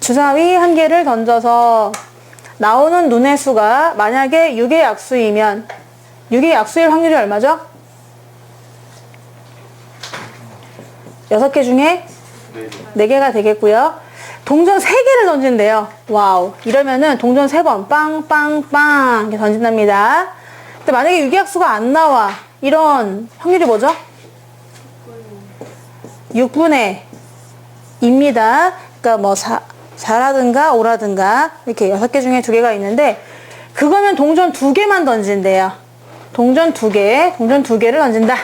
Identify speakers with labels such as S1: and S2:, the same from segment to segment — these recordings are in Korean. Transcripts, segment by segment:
S1: 주사위 한 개를 던져서 나오는 눈의 수가 만약에 6의 약수이면 6의 약수일 확률이 얼마죠? 6개 중에
S2: 네.
S1: 4개가 되겠고요. 동전 3개를 던진대요. 와우. 이러면은 동전 3번 빵빵빵 이렇게 던진답니다. 근데 만약에 유기약수가 안 나와. 이런 확률이 뭐죠? 6분의 2 입니다. 그러니까 뭐 4, 4라든가 5라든가 이렇게 6개 중에 2개가 있는데 그거면 동전 2개만 던진대요. 동전 2개, 동전 2개를 던진다.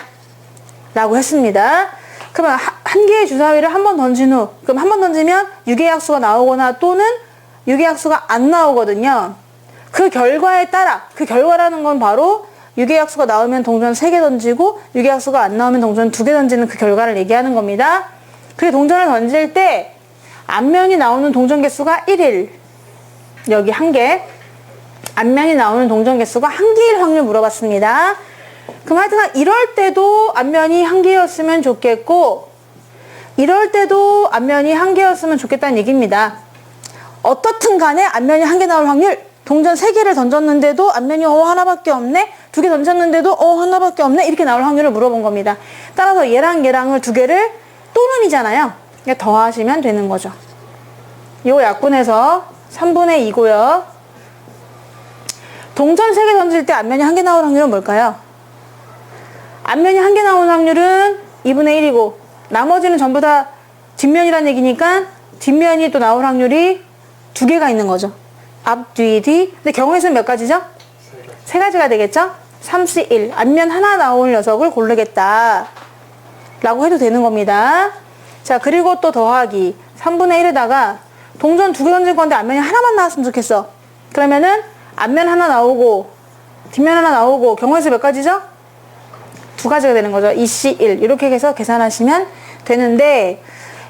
S1: 라고 했습니다. 그러면 하- 한 개의 주사위를 한 번 던진 후, 그럼 한 번 던지면 6의 약수가 나오거나 또는 6의 약수가 안 나오거든요. 그 결과에 따라, 그 결과라는 건 바로 6의 약수가 나오면 동전 3개 던지고 6의 약수가 안 나오면 동전 2개 던지는 그 결과를 얘기하는 겁니다. 그 동전을 던질 때 앞면이 나오는 동전 개수가 1일. 여기 한 개. 앞면이 나오는 동전 개수가 한 개일 확률 물어봤습니다. 그럼 하여튼 이럴 때도 앞면이 한 개였으면 좋겠고 이럴 때도 앞면이 한 개였으면 좋겠다는 얘기입니다. 어떻든 간에 앞면이 한 개 나올 확률 동전 세 개를 던졌는데도 앞면이 어 하나밖에 없네 두 개 던졌는데도 어 하나밖에 없네 이렇게 나올 확률을 물어본 겁니다. 따라서 얘랑 얘랑을 두 개를 또는이잖아요. 그러니까 더하시면 되는 거죠. 요 약분에서 3분의 2고요. 동전 세개 던질 때 앞면이 한 개 나올 확률은 뭘까요? 앞면이 한 개 나오는 확률은 2분의 1이고 나머지는 전부 다 뒷면이란 얘기니까 뒷면이 또 나올 확률이 두 개가 있는 거죠. 앞, 뒤, 뒤. 근데 경우의 수는 몇 가지죠? 세 가지가 되겠죠? 3C 1. 앞면 하나 나올 녀석을 고르겠다. 라고 해도 되는 겁니다. 자, 그리고 또 더하기. 3분의 1에다가 동전 두 개 던질 건데 앞면이 하나만 나왔으면 좋겠어. 그러면은 앞면 하나 나오고 뒷면 하나 나오고 경우의 수몇 가지죠? 두 가지가 되는 거죠. 2C 1. 이렇게 해서 계산하시면 되는데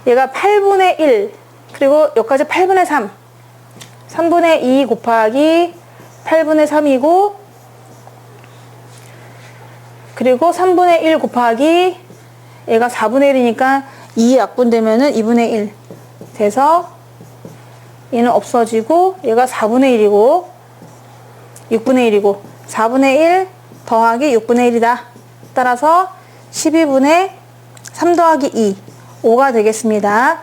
S1: 얘가 8분의 1 그리고 여기까지 8분의 3 3분의 2 곱하기 8분의 3이고 그리고 3분의 1 곱하기 얘가 4분의 1이니까 2 약분되면은 2분의 1 돼서 얘는 없어지고 얘가 4분의 1이고 6분의 1이고 4분의 1 더하기 6분의 1이다. 따라서 12분의 3 더하기 2 5가 되겠습니다.